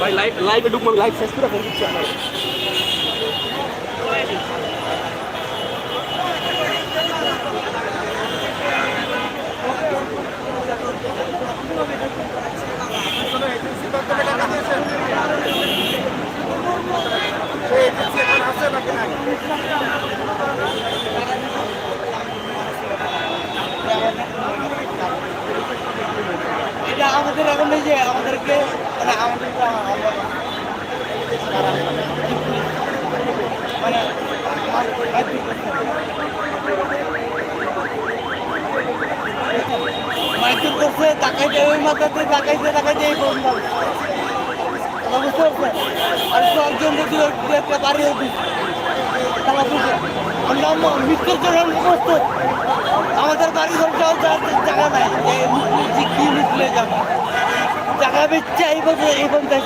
ভাই লাইভ লাইভে ঢুকবো লাইভ শেষ করে ফেল দিচ্ছি আমার এটা আমাদের এখন এই যে আমাদেরকে মানে আমাদের মানে করছে টাকাইতে ওই মাথাতে এই আর যদি একটা বাড়ি আমাদের বাড়ি ঘর যাওয়ার যাওয়ার জায়গা নাই। যে যাব। জায়গা বেচছে এই বছর এই পঞ্চাশ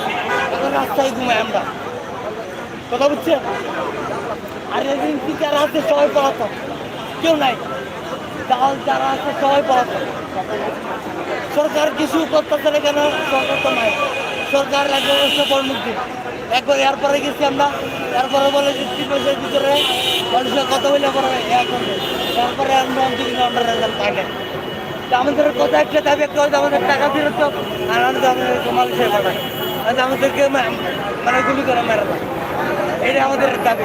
রাস্তায় ঘুমাই আমরা। কথা বুঝছেন? আর এজেন্সি যারা আছে সবাই পড়াতাম কেউ নাই। দাল যারা আছে সবাই পড়াতাম সরকার কিছু করতেছে না কেন? সরকার তো নাই। সরকার এক ব্যবস্থা পরিণত একবার এরপরে গেছি আমরা। এরপরে বলে যে, তিন বছরের ভিতরে মানুষের কথা বলে পরে তারপরে আমরা আমরা রেজাল্ট পাই আমাদের কথা একটা দাবি একটা হয়তো আমাদের টাকা ফেরত আর আমাদের আমাদের পাঠায় আর আমাদেরকে মানে গুলি করে মেরে এটা আমাদের দাবি।